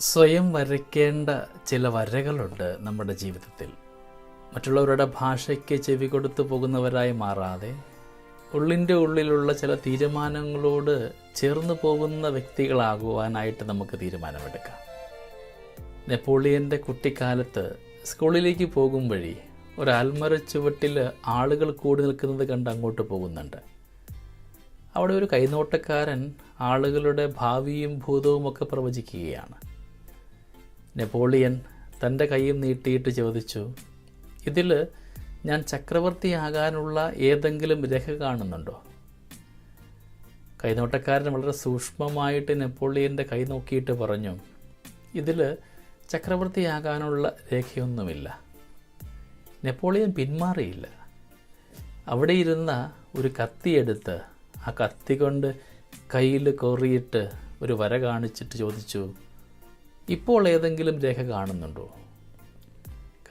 സ്വയം വരയ്ക്കേണ്ട ചില വരകളുണ്ട് നമ്മുടെ ജീവിതത്തിൽ. മറ്റുള്ളവരുടെ ഭാഷയ്ക്ക് ചെവി കൊടുത്തു പോകുന്നവരായി മാറാതെ ഉള്ളിന്റെ ഉള്ളിലുള്ള ചില തീരുമാനങ്ങളോട് ചേർന്ന് പോകുന്ന വ്യക്തികളാകുവാനായിട്ട് നമുക്ക് തീരുമാനമെടുക്കാം. നെപ്പോളിയന്റെ കുട്ടിക്കാലത്ത് സ്കൂളിലേക്ക് പോകും വഴി ഒരു ആൽമര ചുവട്ടിൽ ആളുകൾ കൂടി നിൽക്കുന്നത് കണ്ട് അങ്ങോട്ട് പോകുന്നുണ്ട്. അവിടെ ഒരു കൈനോട്ടക്കാരൻ ആളുകളുടെ ഭാവിയും ഭൂതവും ഒക്കെ പ്രവചിക്കുകയാണ്. നെപ്പോളിയൻ തന്റെ കൈയും നീട്ടിയിട്ട് ചോദിച്ചു ഇതിൽ ഞാൻ ചക്രവർത്തിയാകാനുള്ള ഏതെങ്കിലും രേഖ കാണുന്നുണ്ടോ? കൈനോട്ടക്കാരൻ വളരെ സൂക്ഷ്മമായിട്ട് നെപ്പോളിയന്റെ കൈ നോക്കിയിട്ട് പറഞ്ഞു ഇതിൽ ചക്രവർത്തിയാകാനുള്ള രേഖയൊന്നുമില്ല. നെപ്പോളിയൻ പിന്മാറിയില്ല. അവിടെ ഇരുന്ന ഒരു കത്തിയെടുത്ത് ആ കത്തി കൊണ്ട് കയ്യിൽ കോറിയിട്ട് ഒരു വര കാണിച്ചിട്ട് ചോദിച്ചു ഇപ്പോൾ ഏതെങ്കിലും രേഖ കാണുന്നുണ്ടോ?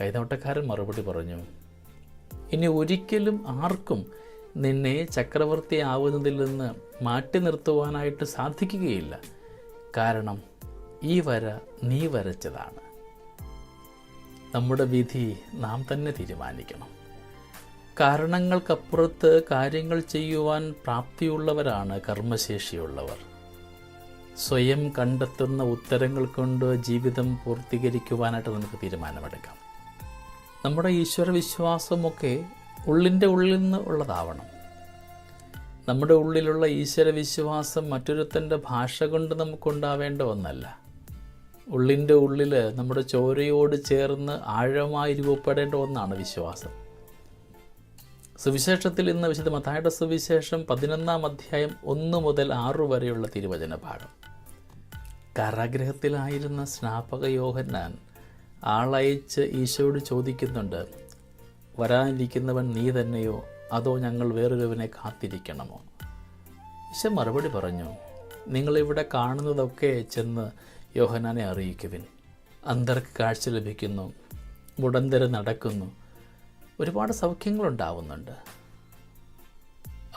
കൈനോട്ടക്കാരൻ മറുപടി പറഞ്ഞു ഇനി ഒരിക്കലും ആർക്കും നിന്നെ ചക്രവർത്തി ആവുന്നതിൽ നിന്ന് മാറ്റി നിർത്തുവാനായിട്ട് സാധിക്കുകയില്ല. കാരണം ഈ വര നീ വരച്ചതാണ്. നമ്മുടെ വിധി നാം തന്നെ തീരുമാനിക്കണം. കാരണങ്ങൾക്കപ്പുറത്ത് കാര്യങ്ങൾ ചെയ്യുവാൻ പ്രാപ്തിയുള്ളവരാണ് കർമ്മശേഷിയുള്ളവർ. സ്വയം കണ്ടെത്തുന്ന ഉത്തരങ്ങൾ കൊണ്ട് ജീവിതം പൂർത്തീകരിക്കുവാനായിട്ട് നമുക്ക് തീരുമാനമെടുക്കാം. നമ്മുടെ ഈശ്വര വിശ്വാസമൊക്കെ ഉള്ളിന്റെ ഉള്ളിൽ നിന്ന് ഉള്ളതാവണം. നമ്മുടെ ഉള്ളിലുള്ള ഈശ്വര വിശ്വാസം മറ്റൊരുത്തന്റെ ഭാഷ കൊണ്ട് നമുക്കുണ്ടാവേണ്ട ഒന്നല്ല. ഉള്ളിന്റെ ഉള്ളിൽ നമ്മുടെ ചോരയോട് ചേർന്ന് ആഴമായി രൂപപ്പെടേണ്ട ഒന്നാണ് വിശ്വാസം. സുവിശേഷത്തിൽ ഇന്ന് വിശുദ്ധ മത്തായുടെ സുവിശേഷം പതിനൊന്നാം അധ്യായം ഒന്ന് മുതൽ ആറു വരെയുള്ള തിരുവചന ഭാഗം കാരാഗ്രഹത്തിലായിരുന്ന സ്നാപക യോഹന്നാൻ ആളയച്ച് ഈശോയോട് ചോദിക്കുന്നുണ്ട് വരാനിരിക്കുന്നവൻ നീ തന്നെയോ? അതോ ഞങ്ങൾ വേറൊരുവനെ കാത്തിരിക്കണമോ? ഈശോ മറുപടി പറഞ്ഞു നിങ്ങളിവിടെ കാണുന്നതൊക്കെ ചെന്ന് യോഹനാനെ അറിയിക്കുവിൻ. അന്തർക്ക് കാഴ്ച ലഭിക്കുന്നു മുടന്തര നടക്കുന്നു. ഒരുപാട് സൗഖ്യങ്ങളുണ്ടാവുന്നുണ്ട്.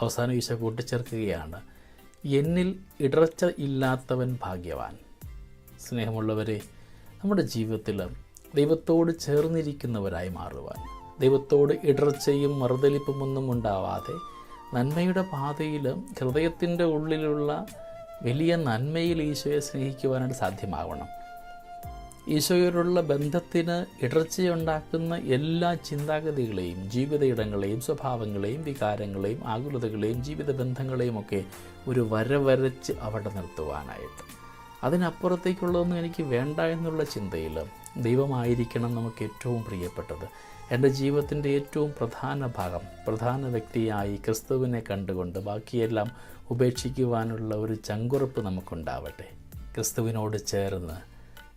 അവസാനം ഈശോ കൂട്ടിച്ചേർക്കുകയാണ് എന്നിൽ ഇടർച്ച ഇല്ലാത്തവൻ ഭാഗ്യവാൻ. സ്നേഹമുള്ളവരെ നമ്മുടെ ജീവിതത്തിൽ ദൈവത്തോട് ചേർന്നിരിക്കുന്നവരായി മാറുവാൻ ദൈവത്തോട് ഇടർച്ചയും മറുതലിപ്പുമൊന്നും ഉണ്ടാവാതെ നന്മയുടെ പാതയിൽ ഹൃദയത്തിന്റെ ഉള്ളിലുള്ള വലിയ നന്മയിൽ ഈശോയെ സ്നേഹിക്കുവാനായിട്ട് സാധ്യമാവണം. ഈശോയോടുള്ള ബന്ധത്തിന് ഇടർച്ചയുണ്ടാക്കുന്ന എല്ലാ ചിന്താഗതികളെയും ജീവിത ഇടങ്ങളെയും സ്വഭാവങ്ങളെയും വികാരങ്ങളെയും ആകുലതകളെയും ജീവിത ബന്ധങ്ങളെയും ഒക്കെ ഒരു വര വരച്ച് അവിടെ നിർത്തുവാനായിട്ട്. അതിനപ്പുറത്തേക്കുള്ളതൊന്നും എനിക്ക് വേണ്ട എന്നുള്ള ചിന്തയിൽ ദൈവമായിരിക്കണം നമുക്ക് ഏറ്റവും പ്രിയപ്പെട്ടത്. എന്റെ ജീവിതത്തിന്റെ ഏറ്റവും പ്രധാന ഭാഗം പ്രധാന വ്യക്തിയായി ക്രിസ്തുവിനെ കണ്ടുകൊണ്ട് ബാക്കിയെല്ലാം ഉപേക്ഷിക്കുവാനുള്ള ഒരു ചങ്കുറപ്പ് നമുക്കുണ്ടാവട്ടെ. ക്രിസ്തുവിനോട് ചേർന്ന്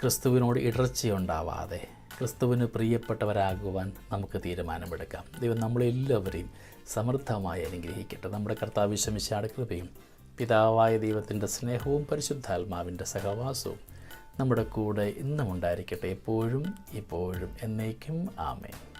ക്രിസ്തുവിനോട് ഇടർച്ചയുണ്ടാവാതെ ക്രിസ്തുവിന് പ്രിയപ്പെട്ടവരാകുവാൻ നമുക്ക് തീരുമാനമെടുക്കാം. ദൈവം നമ്മളെല്ലാവരെയും സമൃദ്ധമായി അനുഗ്രഹിക്കട്ടെ. നമ്മുടെ കർത്താവ് ശമിശാട് കൃപയും പിതാവായ ദൈവത്തിന്റെ സ്നേഹവും പരിശുദ്ധാത്മാവിന്റെ സഹവാസവും നമ്മുടെ കൂടെ ഇന്നും ഉണ്ടായിരിക്കട്ടെ എപ്പോഴും ഇപ്പോഴും എന്നേക്കും. ആമേൻ.